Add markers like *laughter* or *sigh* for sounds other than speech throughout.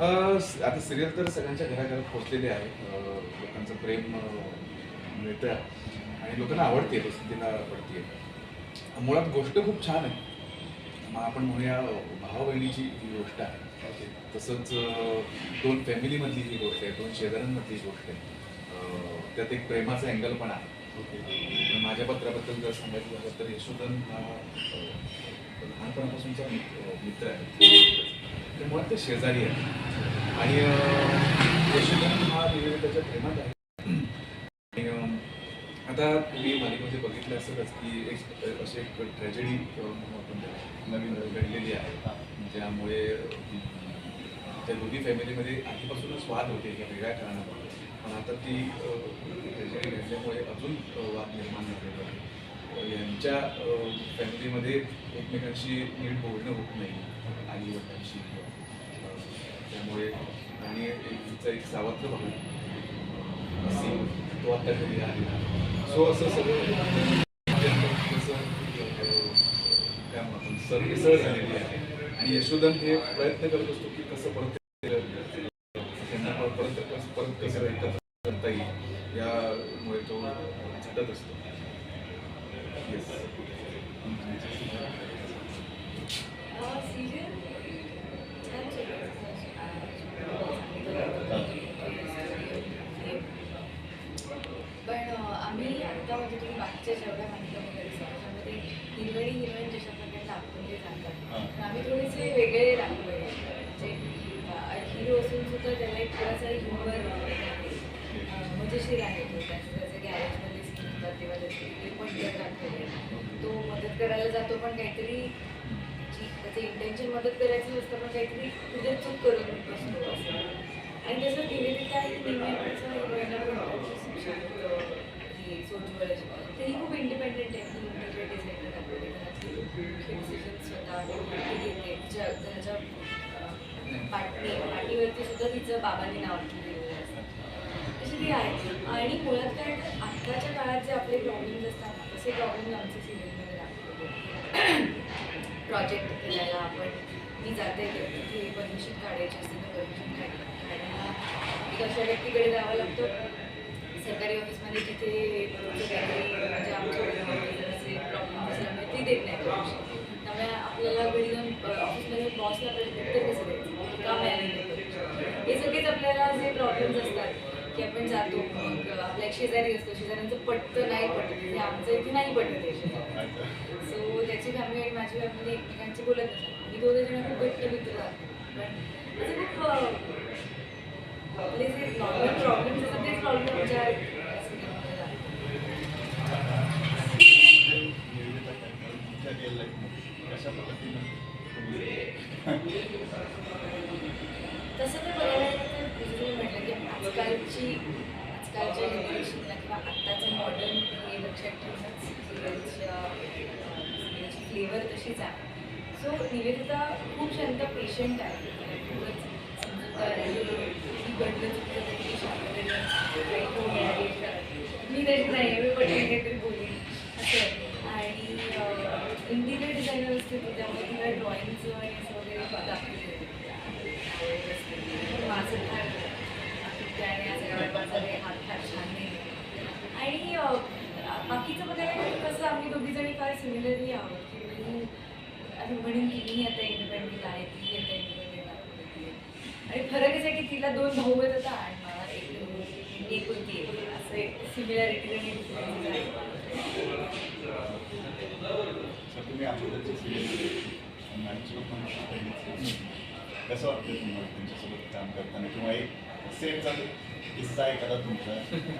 आता सिरियल तर सगळ्यांच्या घराघरात पोहोचलेली आहे. लोकांचं प्रेम मिळतं आणि लोकांना आवडते प्रसिद्धीला पडते मुळात गोष्ट खूप छान आहे. मग आपण म्हणूया भावा बहिणीची ही गोष्ट आहे. तसंच दोन फॅमिलीमधली ही गोष्ट आहे दोन शेजाऱ्यांमधली गोष्ट आहे. त्यात एक प्रेमाचा अँगल पण आहे. ओके माझ्या पत्राबद्दल जर सांगायचं झालं तर यशोधन हा लहानपणापासूनचा मित्र मित्र आहे. ते मुळात ते शेजारी आहे आणि यशोधन हा निवेदिताच्या प्रेमात आहे. आणि आता तुम्ही मालिकेमध्ये बघितलं असेलच की एक अशी एक ट्रॅजेडी नवीन घडलेली आहे. ज्यामुळे त्या दोन्ही फॅमिलीमध्ये आधीपासूनच वाद होते या वेगळ्या कारणामुळे. पण आता ती ट्रॅजेडी घेतल्यामुळे अजून वाद निर्माण झालेला आहे. यांच्या फॅमिलीमध्ये एकमेकांशी नीट बोलणं होत नाही आई वडिलांशी. त्यामुळे आणि एक तिचा एक सावत्र भाऊ असी तो आता घरी आलेला सो असं सगळं त्यामधून अ, सरमिसळ झालेली आहे. आणि यशोधन हे प्रयत्न करत असतो की कसं परत एकत्र येईल यामुळे तो झटत असतो. पण आम्ही आता म्हणजे तुम्ही मागच्या जेवढ्या मालिका वगैरे त्याच्यामध्ये हिरवणी हिरोईन जशा प्रकारे दाखवले जातात तर आम्ही थोडेसे वेगळे दाखवले म्हणजे हिरो असून सुद्धा त्याला एक थोडासा ह्युमर मजेशीर आहे तो त्याचं त्याचं गॅरेजमध्ये सीन होतात तेव्हा त्याचे ते पण ते तो मदत करायला जातो पण काहीतरी जी त्याचं इंटेन्शन मदत करायचं असतं पण काहीतरी तुझे चूक करून बसतो असं. आणि तसं धीरे ही निवेदिताचं हिरोईनला पण खूप शांत ही खूप इंडिपेंडेंट आहे. ती इंटिग्रेटेड डिझाईनर दाखवली घरातली डिसिजन स्वतः घेते. तिच्या घराच्या अं, पाटी पाठीवरती सुद्धा तिचं बाबांनी नाव लिहिलेलं असतं तशी ती आहे आणि मुळात काय तर आत्ताच्या काळात जे आपले प्रॉब्लेम्स असे प्रॉब्लेम आमचे आमच्या सिरियलमध्ये दाखवले प्रोजेक्ट केलेला आपण. मी जाते तिथे परमिशन काढायची असते तर परमिशन काढायला एक अशा व्यक्तीकडे जावं लागतं. सरकारी ऑफिसमध्ये जिथे काहीतरी म्हणजे आमच्या म्हणजे प्रॉब्लेम असल्यामुळे ती देत नाही परमिशन त्यामुळे आपल्याला घरी जाऊन ऑफिसमध्ये बॉसला उत्तर कसं द्यायचं का मिळालं हे सगळेच आपल्याला जे प्रॉब्लेम्स असतात की आपण जातो मग आपल्या शेजारी असतो शेजाऱ्यांचं पटतं नाही पटत म्हणजे आमचं इथे नाही पटत आहे शेजारी. सो त्याची फॅमिली आणि माझी फॅमिली एकमेकांची बोलत असतात. मी दोघे जण खूप घट्ट मित्र आहोत. पण खूप सो निवेदिता खूप शांत पेशंट आहे. मी तशी नाही. आहे मी पटकन काहीतरी बोलेन. असं आणि इंटिरियर डिझायनर असते ती त्यामुळे तिला ड्रॉइंगचं आणि असं वगैरे दाखवते माझं काय त्याने असं आणि आज एवढा माझा काही हात फार छान नाही आणि अं, बाकीचं बघायला गेलं तर कसं आम्ही दोघीजणी फार सिमिलरली आहोत की मी आम्ही म्हणेन की मी आता इंडिपेंडेंट आहे ती आता इंडिपेंडेंट आहे. आणि फरकच आहे की तिला दोन भाऊ आहेत आता आणि मला एक एक होती असं एक सिमिलॅरिटी आणि कसं वाटतं तुम्हाला त्यांच्यासोबत काम करताना? किंवा एक सेटचा किस्सा एखादा तुमचा?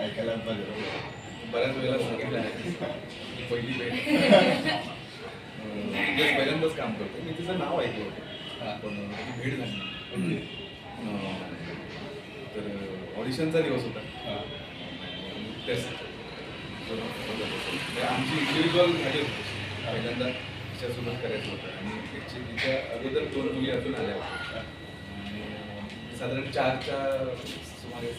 ऐकायला बरं. बऱ्याच वेळेला सांगितलं. आहे ही पहिली भेट. *laughs* पहिल्यांदाच काम करतो मी तिचं नाव ऐकलं होतं. पण भेट झाली अं, तर ऑडिशनचा दिवस होता. हां. टेस्ट आमची इंडिव्हिज्युअल झाली होती. पहिल्यांदा तिच्यासोबत करायचं होतं. आणि त्याची तिच्या अगोदर दोन मुली अजून आल्या होत्या. साधारण चारच्या सुमारे.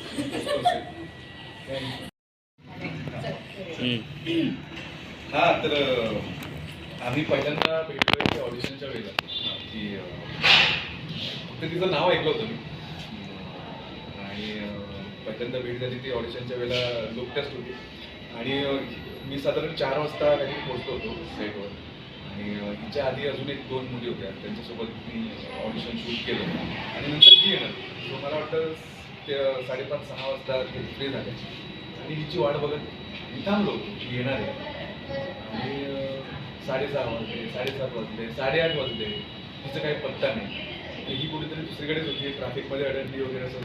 हा तर आम्ही पहिल्यांदा भेटलोय ऑडिशनच्या वेळेला. ती फक्त तिचं नाव ऐकलं होतं मी. आणि पहिल्यांदा भेट झाली ती ऑडिशनच्या वेळेला लुक टेस्ट होती. आणि मी साधारण चार वाजता काहीतरी पोहोचलो होतो सेटवर आणि तिच्या हिच्या आधी अजून एक दोन मुली होत्या. त्यांच्यासोबत मी ऑडिशन शूट केलं. आणि नंतर ती येणार. सो मला वाटतं ते साडेपाच सहा वाजता ते फ्री झाले. आणि हिची वाट बघत मी थांबलो की येणार आहे. आणि साडेसहा वाजले साडेसात वाजले साडेआठ वाजले तिचं काही पत्ता नाही. ही कुठेतरी दुसरीकडेच होती ट्रॅफिकमध्ये अडकली वगैरे असं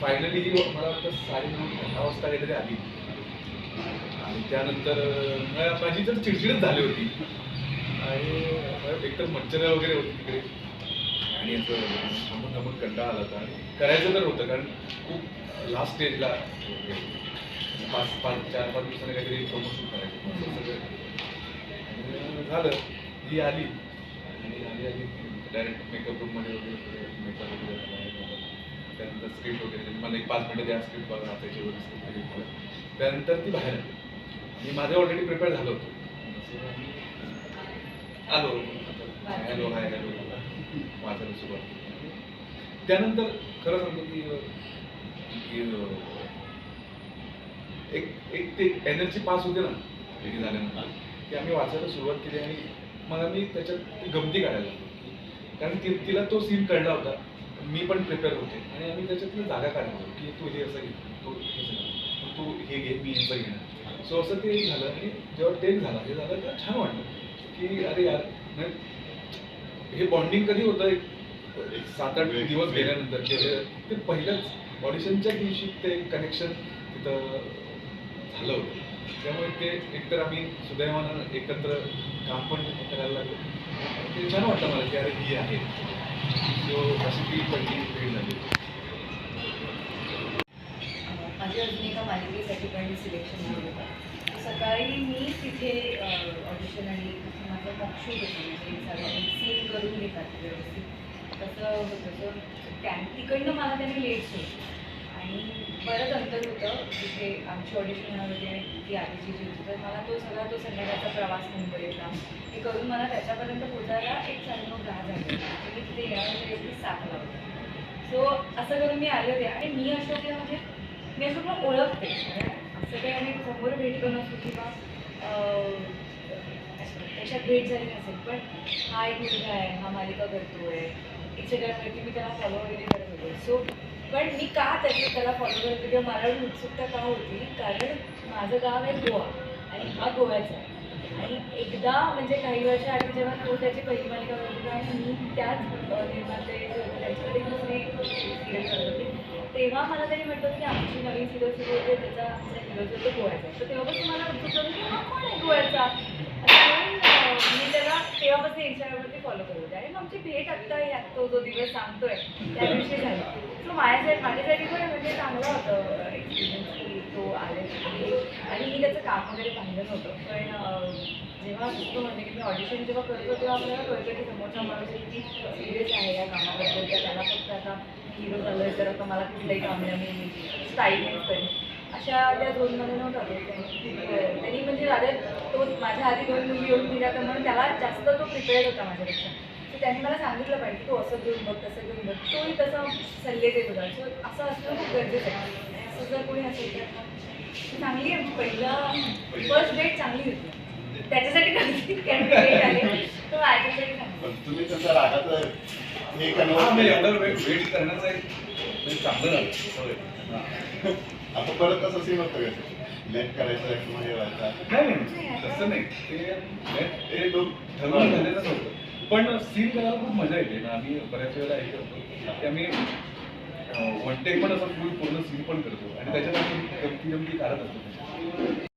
फायनली ही मला वाटतं साडेनऊ दहा वाजता काहीतरी आली. आणि त्यानंतर मला- माझी तर चिडचिडच झाली होती. आणि एकतर मच्छर वगैरे होती तिकडे. आणि असं थांबून थांबून कंटाळा आला होता. आणि करायचं तर होतं कारण खूप लास्ट स्टेजला पाच पाच चार पाच दिवसांनी काहीतरी प्रमोशन करायचं. सगळं. झालं ही आली आणि आली आली डायरेक्ट मेकअप रूममध्ये वगैरे मेकअप वगैरे झाला. त्यानंतर स्क्रिप्ट वगैरे. मला एक पाच मिनिटं द्या स्क्रिप्ट बघा त्याची वगैरे दिलं. त्यानंतर ती बाहेर आली आणि माझं ऑलरेडी प्रिपेअर झालं होतं आलो हॅलो हाय हॅलो वाचायला सुरुवात. त्यानंतर खरं सांगतो की एक एक ते एनर्जी पास होते ना झाल्यानंतर की आम्ही वाचायला सुरुवात केली आणि मला मी त्याच्यात गमती काढायला लागलो कारण ती तिला तो सीन कळला होता. मी पण प्रिपेअर होते. आणि आम्ही त्याच्यातली जागा लागलो की तू हे असं घे तू हे असं घे, मग तू हे घे मी असं घेणार. सो असं ते झालं आणि जेव्हा टेक झाला हे झालं तर छान वाटलं की अरे यार हे बॉन्डिंग कधी होतं? एक सात आठ दिवस गेल्यानंतर ते पहिल्याच ऑडिशनच्या दिवशी ते कनेक्शन तिथं झालं होतं. त्यामुळे ते एकतर आम्ही सुदैवानं एकत्र काम पण करायला लागलो. ते छान वाटतं मला की अरे ही आहे. सो अशी ती पहिली वेळ झाली. माझ्या अजून एका मालिकेसाठी पण सिलेक्शन झालं होतं सकाळी मी तिथे ऑडिशन आणि माझं मॉकशूट होतं म्हणजे सगळं सीन करून घेतात व्यवस्थित. तसं होतं. तर त्या तिकडनं मला त्यांनी लेट होतं आणि बरंच अंतर होतं तिथे आमची ऑडिशन होणार होती आणि ती आधीची जी होती तर मला तो सगळा तो संध्याकाळचा प्रवास मुंबईतला. हे करून मला त्याच्यापर्यंत पोचायला एक साडेनऊ दहा झाले मी तिथे येण्यामध्ये एकवीस सात लावलं सो असं करून मी आले होते आणि मी असं अशोक म्हणजे मी असं पण ओळखते. असं काही आम्ही समोर भेटलो नसतो किंवा त्याच्यात भेट झाली नसेल. पण हा एक मुलगा आहे हा मालिका करतो आहे इंस्टाग्रामवरती मी त्याला फॉलो वगैरे करत होते. सो पण मी का त्याचं त्याला फॉलो करते किंवा मला उत्सुकता का होती? कारण माझं गाव आहे गोवा आणि हा गोव्याचा आहे. आणि एकदा म्हणजे काही वर्षाआधी जेव्हा तो त्याची पहिली मालिका करत आणि मी त्याच निर्माते त्याच्याकडे दुसरी सिरियल करत होती. तेव्हा मला त्यांनी म्हटलं की आमची नवीन सिरियल सुरू होते त्याचा आमचा हिरो जो तो गोव्याचा. तर तेव्हापासून मला उत्सुकता होती की हा कोण आहे गोव्याचा असं म्हणून अ, मी त्याला तेव्हापासून इंस्टाग्रामवरती फॉलो करत होते आणि मग आमची भेट आत्ता आहे तो जो दिवस सांगतोय त्या दिवशी झाली. सो माझ्यासाठी माझ्यासाठी पण म्हणजे चांगलं होतं एक्सपिरियन्स की तो आले आणि मी त्याचं काम वगैरे पाहिलं नव्हतं. पण जेव्हा तो म्हणजे की मी ऑडिशन जेव्हा करतो तेव्हा आपल्याला कळतं की समोरचा माणूस किती सिरियस आहे या कामाबद्दल. त्या त्याला फक्त आता हिरो झालं आहे तर आता मला कुठलंही काम नाही मी स्टाईलनेच करेन. अशा त्या दोनमध्ये नव्हता नव्हतं त्यांनी म्हणजे दादा तो माझ्या आधी दोन मुली येऊन दिल्या तर म्हणून त्याला जास्त तो प्रिपेअर्ड होता माझ्यापेक्षा. तर त्यांनी मला सांगितलं पाहिजे की तू असं घेऊन बघ तसं घेऊन बघ. तोही तसं सल्ले देत होता. सो असं असणं खूप गरजेचं आहे. असं जर कोणी असेल तर. चांगली आमची पहिला फर्स्ट डेट चांगली होती. त्याच्यासाठी पण तुम्ही तसं रागाचं हे कन्वर्ट एवढं वेट वेट करण्याचं एक चांगलं झालं. सवय. आता परत कसं सीन होतं लेट करायचं किंवा हे व्हायचा नाही नाही तसं नाही. ते ते हे तो ठरवून झालेलंच होतं. पण सीन करायला खूप मजा येते ना. आम्ही बऱ्याच वेळेला हे करतो. की आम्ही वन टेक पण असं पूर्ण सीन पण करतो. आणि त्याच्यात आम्ही गमती गमती काढत असतो.